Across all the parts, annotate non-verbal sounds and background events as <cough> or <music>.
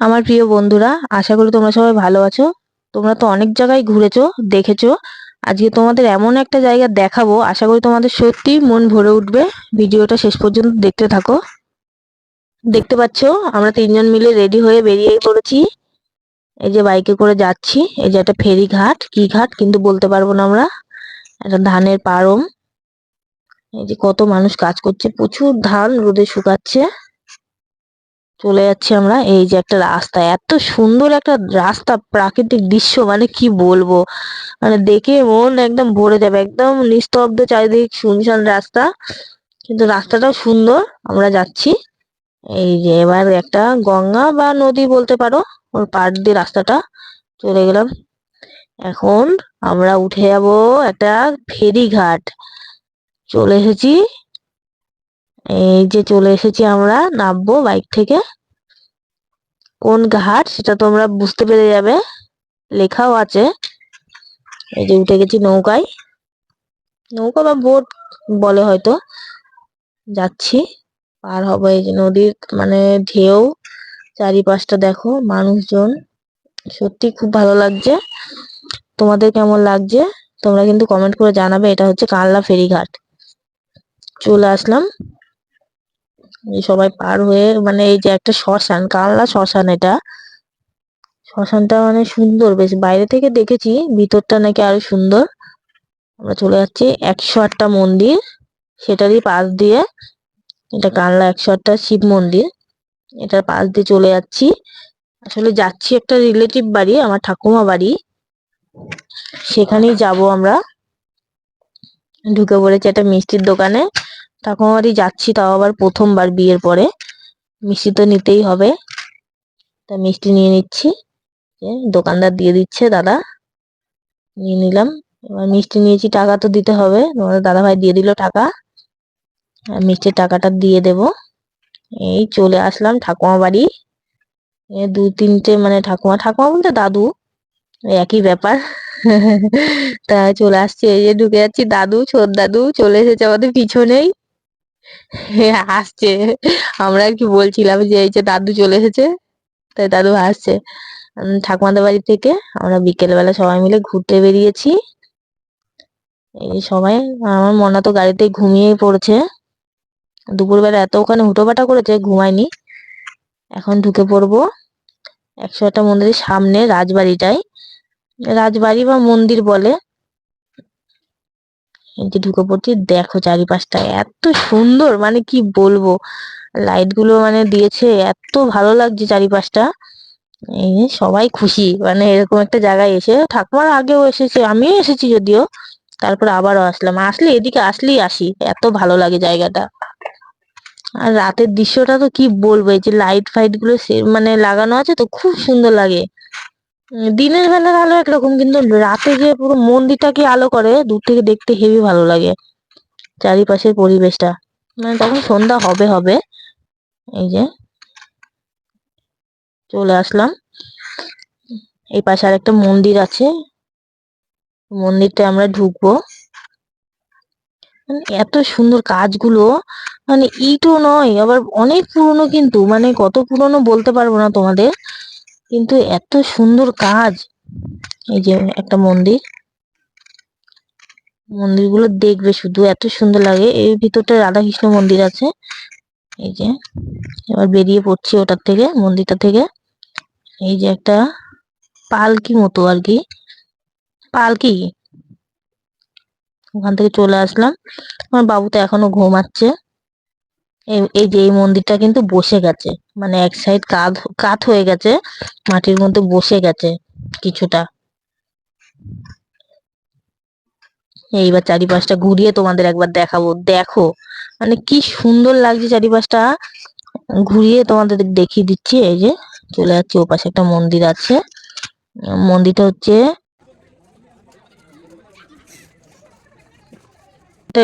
আমার প্রিয় বন্ধুরা, আশা করি তোমরা সবাই ভালো আছো। তোমরা তো অনেক জায়গায় ঘুরেছো, দেখেছ। আজকে তোমাদের এমন একটা জায়গা দেখাবো, আশা করি তোমাদের সত্যি মন ভরে উঠবে। ভিডিওটা শেষ পর্যন্ত দেখতে থাকো। দেখতে পাচ্ছো, আমরা তিনজন মিলে রেডি হয়ে বেরিয়েই পড়েছি। এই যে বাইকে করে যাচ্ছি, এই যে একটা ফেরি ঘাট। কি ঘাট কিন্তু বলতে পারব না আমরা। একটা ধানের পারম। এই যে কত মানুষ কাজ করছে, প্রচুর ধান রোদে শুকাচ্ছে। চলে যাচ্ছি আমরা। এই যে একটা রাস্তা, এত সুন্দর একটা রাস্তা, প্রাকৃতিক দৃশ্য মানে কি বলব? মানে দেখে মন একদম ভরে যাবে, একদম নিস্তব্ধ চারিদিক শুনশান রাস্তা। কিন্তু রাস্তাটাও সুন্দর, আমরা যাচ্ছি। এই যে এবার একটা গঙ্গা বা নদী বলতে পারো, ওর পাড় দিয়ে রাস্তাটা চলে গেলাম। এখন আমরা উঠে যাব একটা ফেরি ঘাট চলে এসেছি এই যে চলে এসেছি আমরা, নামবো বাইক থেকে। কোন ঘাট সেটা তোমরা বুঝতে পেরে যাবে। লেখাও আছে। এই যে উঠে গেছি নৌকায়। নৌকা বা বোট বলে হয়তো। যাচ্ছি। পার হব এই যে নদীর মানে ঢেউ। চারিপাশটা দেখো, মানুষজন। সত্যি খুব ভালো লাগছে। তোমাদের কেমন লাগছে? তোমরা কিন্তু কমেন্ট করে জানাবে। এটা হচ্ছে কানলা ফেরিঘাট। চলে আসলাম। সবাই পার হয়ে মানে এই যে একটা শ্মশান কালনা শ্মশান এটা? শ্মশানটা মানে সুন্দর, বেশ বাইরে থেকে দেখেছি, ভিতরটা নাকি আরও সুন্দর। আমরা চলে যাচ্ছি একশো আটটা মন্দির সেটারই পাশ দিয়ে, এটা কানলা একশো আটটা শিব মন্দির, এটার পাশ দিয়ে চলে যাচ্ছি। আসলে যাচ্ছি একটা রিলেটিভ বাড়ি, আমার ঠাকুমা বাড়ি। সেখানেই যাব আমরা। ঢুকে পড়েছি একটা মিষ্টির দোকানে। ঠাকুমা বাড়ি যাচ্ছি তাও আবার প্রথমবার বিয়ের পরে। মিষ্টি তো নিতেই হবে। তা মিষ্টি নিয়ে নিচ্ছি। দোকানদার দিয়ে দিচ্ছে, দাদা। নিয়ে নিলাম। এবার মিষ্টি নিয়েছি, টাকা তো দিতে হবে। তোমাদের দাদা ভাই দিয়ে দিল টাকা। মিষ্টির টাকাটা দিয়ে দেব। এই চলে আসলাম ঠাকুমা বাড়ি। দু তিনটে মানে ঠাকুমা ঠাকুমা বলতে দাদু। একই ব্যাপার। <laughs> তা চলে আসছে, এই যে ঢুকে যাচ্ছি, দাদু, ছোট দাদু চলে এসেছে আমাদের পিছনেই। <laughs> আসছে। আমরা কি বলছিলাম যে, এই যে দাদু চলে এসেছে, তাই দাদু আসছে। ঠাকুমাদের বাড়ি থেকে আমরা বিকেল বেলা সবাই মিলে ঘুরতে বেরিয়েছি। এই সবাই, আমার মনে তো গাড়িতে ঘুমিয়ে পড়েছে। দুপুরবেলা এত ওখানে হুটোপাটা করেছে, ঘুমায়নি। এখন ঢুকে পড়ব। একশো একটা মন্দিরের সামনে রাজবাড়িটাই। রাজবাড়ি বা মন্দির বলে। এই যে ঢুকে পড়ছি দেখো চারিপাশটা এত সুন্দর মানে কি বলব? লাইটগুলো মানে দিয়েছে, এত ভালো লাগছে চারিপাশটা। এই সবাই খুশি মানে এরকম একটা জায়গায় এসে, ঠাকুমার আগেও এসেছে, আমিও এসেছি যদিও। তারপর আবারও আসলাম। আসলে এদিকে আসলেই আসি, এত ভালো লাগে জায়গাটা। আর রাতের দৃশ্যটা তো কি বলব, এই যে লাইট ফাইটগুলো মানে লাগানো আছে তো খুব সুন্দর লাগে। দিনের বেলার আলো একরকম, কিন্তু রাতে যে পুরো মন্দিরটাকে আলো করে, দূর থেকে দেখতে হেবি ভালো লাগে। চারিপাশের পরিবেশটা। মানে তখন সন্ধ্যা হবে হবে। এই যে, চলে আসলাম। এই পাশে আর একটা মন্দির আছে। মন্দিরটা আমরা ঢুকবো। মানে এত সুন্দর কাজগুলো। মানে ইটও নয়, আবার অনেক পুরনো কিন্তু। মানে কত পুরনো বলতে পারব না তোমাদের। কিন্তু এত সুন্দর কাজ। এই যে একটা মন্দির। মন্দিরগুলো দেখবে শুধু, এত সুন্দর লাগে। এর ভিতরটা রাধাকৃষ্ণ মন্দির আছে। এই যে, এবার বেরিয়ে পড়ছি ওটার থেকে, মন্দিরটা থেকে। এই যে একটা পালকি মতো আর কি। পালকি? ওখান থেকে চলে আসলাম। আমার বাবু তো এখনও ঘুমাচ্ছে। এই যে এই মন্দিরটা কিন্তু বসে গেছে। মানে এক সাইড কাত কাত হয়ে গেছে, মাটির মধ্যে বসে গেছে কিছুটা। এইবার চারিপাশটা ঘুরিয়ে তোমাদের একবার দেখাবো। দেখো মানে কি সুন্দর লাগছে চারিপাশটা। ঘুরিয়ে তোমাদের দেখিয়ে দিচ্ছি, এই যে চলে যাচ্ছে ও পাশে একটা মন্দির আছে। মন্দিরটা হচ্ছে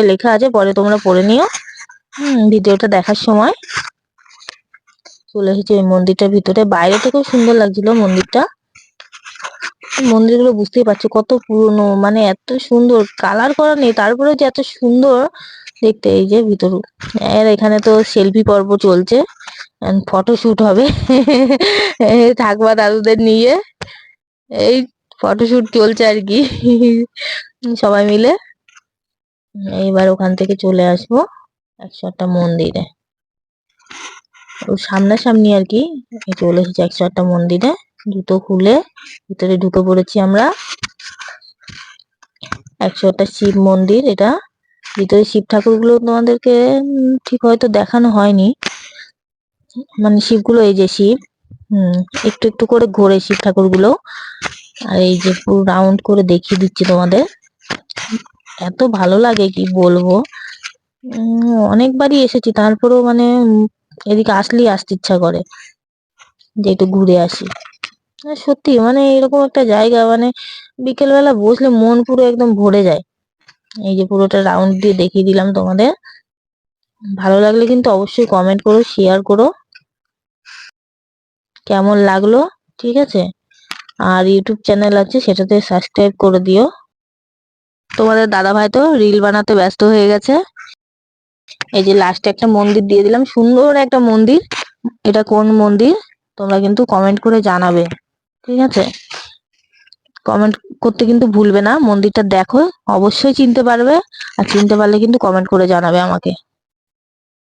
লেখা আছে, পরে তোমরা পড়ে নিও। হুম, ভিডিওটা দেখার সময় চলে এসেছি ওই মন্দিরটার ভিতরে। বাইরে থেকেও সুন্দর লাগছিল মন্দিরটা। মন্দিরগুলো বুঝতেই পারছ কত পুরনো মানে এত সুন্দর কালার করা নেই, তারপরে যে এত সুন্দর দেখতে এই যে ভিতর। আর এখানে তো সেলফি পর্ব চলছে ফটো শুট হবে। ঠাকুমা দাদুদের নিয়ে এই ফটো শুট চলছে আর কি। সবাই মিলে। এইবার ওখান থেকে চলে আসব। একশো আটটা মন্দিরে। ও সামনাসামনি আর কি চলে এসেছি একশো আটটা মন্দিরে। জুতো খুলে ভিতরে ঢুকে পড়েছি আমরা। একশো আটটা শিব মন্দির, এটা ভিতরে শিব ঠাকুরগুলো তোমাদেরকে ঠিক হয়তো দেখানো হয়নি। মানে শিবগুলো এই যে শিব, হুম, একটু একটু করে ঘোরে শিব ঠাকুরগুলো। আর এই যে পুরো রাউন্ড করে দেখিয়ে দিচ্ছি তোমাদের। এত ভালো লাগে কি বলব? অনেকবারই এসেছি। তারপরেও মানে এদিকে আসলেই আসতে ইচ্ছা করে যে একটু ঘুরে আসি। সত্যি মানে এরকম একটা জায়গা মানে বিকেল বেলা বসলে মন পুরো একদম ভরে যায়। এই যে পুরোটা রাউন্ড দিয়ে দেখিয়ে দিলাম তোমাদের। ভালো লাগলে কিন্তু অবশ্যই কমেন্ট করো শেয়ার করো। কেমন লাগল, ঠিক আছে? আর ইউটিউব চ্যানেল আছে, সেটাতে সাবস্ক্রাইব করে দিও। তোমাদের দাদা ভাই তো রিল বানাতে ব্যস্ত হয়ে গেছে। এই যে লাস্টে একটা মন্দির দিয়ে দিলাম। সুন্দর একটা মন্দির। এটা কোন মন্দির? তোমরা কিন্তু কমেন্ট করে জানাবে। ঠিক আছে? কমেন্ট করতে কিন্তু ভুলবে না। মন্দিরটা দেখো। অবশ্যই চিনতে পারবে। আর চিনতে পারলে কিন্তু কমেন্ট করে জানাবে আমাকে।